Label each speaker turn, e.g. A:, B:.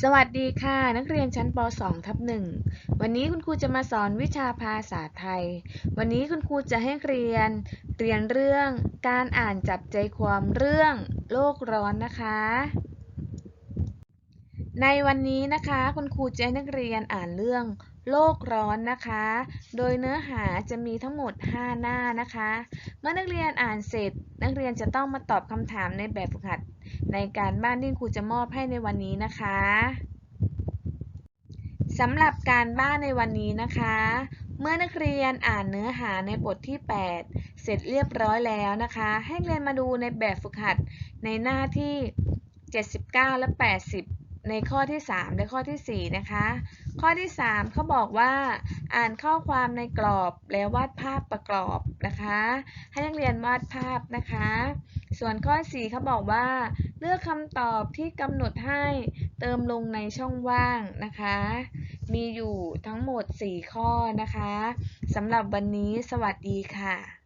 A: สวัสดีค่ะ นักเรียนชั้นป .2 ทับ1วันนี้คุณครูจะมาสอนวิชาภาษาไทย วันนี้คุณครูจะให้เรียน เรียนเรื่องการอ่านจับใจความเรื่องโลกร้อนนะคะ ในวันนี้นะคะคุณครูจะให้นักเรียนอ่านเรื่องโลกร้อนนะคะ โดยเนื้อหาจะมีทั้งหมด 5 หน้านะคะ เมื่อนักเรียนอ่านเสร็จ นักเรียนจะต้องมาตอบคำถามในแบบฝึกหัด ในการบ้านที่ครูจะมอบให้ในวันนี้นะคะสำหรับการบ้านในวันนี้นะคะ เมื่อนักเรียนอ่านเนื้อหาในบทที่ 8 เสร็จเรียบร้อยแล้วนะคะ ให้เรียนมาดูในแบบฝึกหัดในหน้าที่ 79 และ 80 ในข้อที่ 3 และข้อที่ 4 นะคะ ข้อที่ 3เขาบอกว่า อ่านข้อความในกรอบแล้ววาดภาพประกอบนะคะ ให้นักเรียนวาดภาพนะคะ ส่วนข้อ4เขาบอกว่า เลือกคำตอบที่กำหนดให้เติมลงในช่องว่างนะคะ มีอยู่ทั้งหมด 4 ข้อนะคะสำหรับวันนี้สวัสดีค่ะ